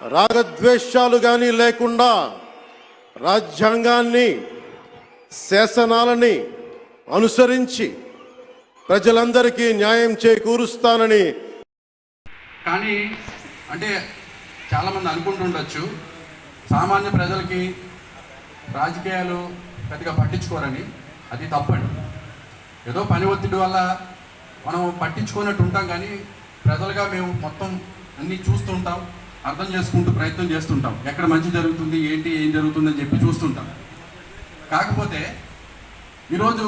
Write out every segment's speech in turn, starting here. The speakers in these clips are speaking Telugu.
రాగద్వేషాలు కానీ లేకుండా రాజ్యాంగాన్ని శాసనాలని అనుసరించి ప్రజలందరికీ న్యాయం చేకూరుస్తానని కానీ అంటే చాలామంది అనుకుంటుండొచ్చు సామాన్య ప్రజలకి రాజకీయాలు పెద్దగా పట్టించుకోరని. అది తప్పండి ఏదో పని ఒత్తిడి వల్ల మనం పట్టించుకున్నట్టు ఉంటాం కానీ ప్రజలుగా మేము మొత్తం అన్నీ చూస్తూ ఉంటాం. అర్థం చేసుకుంటూ ప్రయత్నం చేస్తుంటాం. ఎక్కడ మంచి జరుగుతుంది ఏంటి ఏం జరుగుతుందని చెప్పి చూస్తుంటాం. కాకపోతే ఈరోజు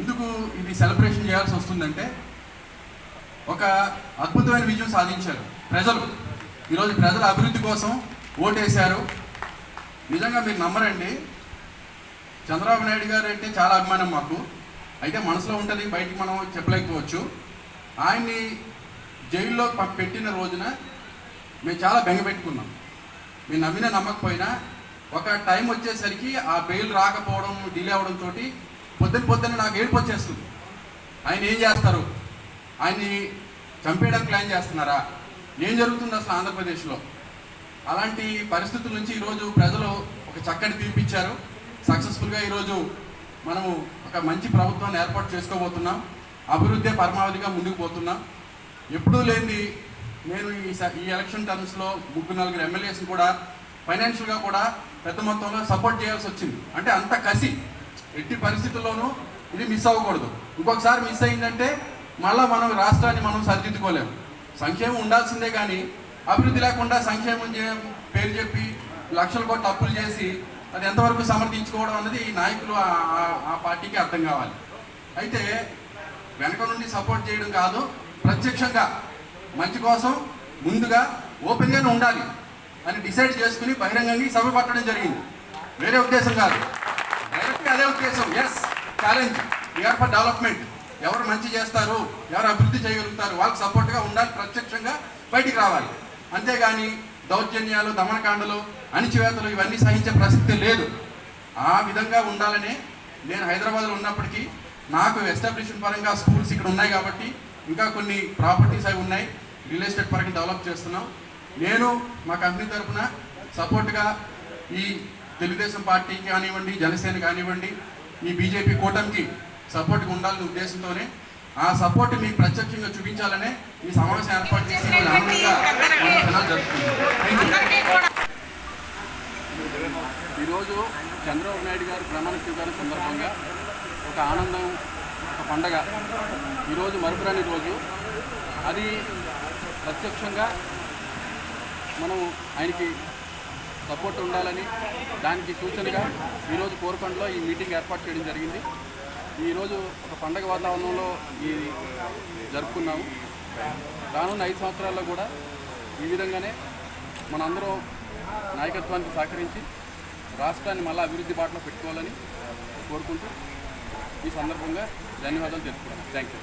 ఎందుకు ఇది సెలబ్రేషన్ చేయాల్సి వస్తుందంటే ఒక అద్భుతమైన విజయం సాధించారు ప్రజలు. ఈరోజు ప్రజల అభివృద్ధి కోసం ఓటేశారు. నిజంగా మీరు నమ్మరండి. చంద్రబాబు నాయుడు గారు అంటే చాలా అభిమానం మాకు. అయితే మనసులో ఉంటుంది బయటికి మనం చెప్పలేకపోవచ్చు. ఆయన్ని జైల్లో పెట్టిన రోజున మేము చాలా బెంగ పెట్టుకున్నాం మీరు నమ్మిన నమ్మకపోయినా ఒక టైం వచ్చేసరికి ఆ బెయిల్ రాకపోవడం డిలే అవడంతో పొద్దున పొద్దున్న నాకు ఏడుపు వచ్చేస్తుంది. ఆయన ఏం చేస్తారు? ఆయన్ని చంపేయడానికి ప్లాన్ చేస్తున్నారా? ఏం జరుగుతుంది అసలు ఆంధ్రప్రదేశ్లో? అలాంటి పరిస్థితుల నుంచి ఈరోజు ప్రజలు ఒక చక్కటి తీర్పిచ్చారు. సక్సెస్ఫుల్గా ఈరోజు మనము ఒక మంచి ప్రభుత్వాన్ని ఏర్పాటు చేసుకోబోతున్నాం. అభివృద్ధి పరమావధిగా ముందుకు పోతున్నాం. ఎప్పుడూ లేనిది నేను ఈ స- ఈ ఎలక్షన్ టర్మ్స్లో ముగ్గురు నలుగురు ఎమ్మెల్యేస్ని కూడా ఫైనాన్షియల్గా కూడా పెద్ద మొత్తంలో సపోర్ట్ చేయాల్సి వచ్చింది. అంటే అంత కసి. ఎట్టి పరిస్థితుల్లోనూ ఇది మిస్ అవ్వకూడదు. ఇంకొకసారి మిస్ అయిందంటే మళ్ళీ మనం రాష్ట్రాన్ని మనం సరిదిద్దుకోలేము సంక్షేమం ఉండాల్సిందే కానీ అభివృద్ధి లేకుండా సంక్షేమం చే పేరు చెప్పి లక్షల కోట్ల అప్పులు చేసి అది ఎంతవరకు సమర్థించుకోవడం అన్నది ఈ నాయకులు ఆ పార్టీకి అర్థం కావాలి. అయితే వెనక నుండి సపోర్ట్ చేయడం కాదు ప్రత్యక్షంగా మంచి కోసం ముందుగా ఓపెన్గానే ఉండాలి అని డిసైడ్ చేసుకుని బహిరంగంగా సభ పట్టడం జరిగింది. వేరే ఉద్దేశం కాదు. డైరెక్ట్గా అదే ఉద్దేశం. Yes challenge we are for development ఎవరు మంచి చేస్తారు ఎవరు అభివృద్ధి చేయగలుగుతారు వాళ్ళకి సపోర్ట్గా ఉండాలి ప్రత్యక్షంగా బయటికి రావాలి. అంతేగాని దౌర్జన్యాలు దమనకాండలు అణిచివేతలు ఇవన్నీ సహించే ప్రసక్తి లేదు. ఆ విధంగా ఉండాలనే నేను హైదరాబాద్లో ఉన్నప్పటికీ నాకు ఎస్టాబ్లిష్మెంట్ పరంగా స్కూల్స్ ఇక్కడ ఉన్నాయి కాబట్టి ఇంకా కొన్ని ప్రాపర్టీస్ అవి ఉన్నాయి. రియల్ ఎస్టేట్ పరంగా డెవలప్ చేస్తున్నాం. నేను మా కంపెనీ తరఫున సపోర్ట్గా ఈ తెలుగుదేశం పార్టీకి కానివ్వండి జనసేన కానివ్వండి ఈ బీజేపీ కూటమికి సపోర్ట్గా ఉండాలనే ఉద్దేశంతోనే ఆ సపోర్ట్ మీకు ప్రత్యక్షంగా చూపించాలనే ఈ సమావేశం ఏర్పాటు చేసి ఈరోజు ఈరోజు చంద్రబాబు నాయుడు గారు ప్రమాణ స్వీకారం సందర్భంగా ఒక ఆనందం ఒక పండగ ఈరోజు మరుపురాని రోజు. అది ప్రత్యక్షంగా మనం ఆయనకి సపోర్ట్ ఉండాలని దానికి సూచనగా ఈరోజు కోరుకొండలో ఈ మీటింగ్ ఏర్పాటు చేయడం జరిగింది. ఈరోజు ఒక పండగ వాతావరణంలో ఈ జరుపుకున్నాము. రానున్న ఐదు సంవత్సరాల్లో కూడా ఈ విధంగానే మనందరం నాయకత్వానికి సహకరించి రాష్ట్రాన్ని మళ్ళీ అభివృద్ధి బాటలో పెట్టుకోవాలని కోరుకుంటూ ఈ సందర్భంగా ధన్యవాదాలు తెలుపుతున్నాను థ్యాంక్ యూ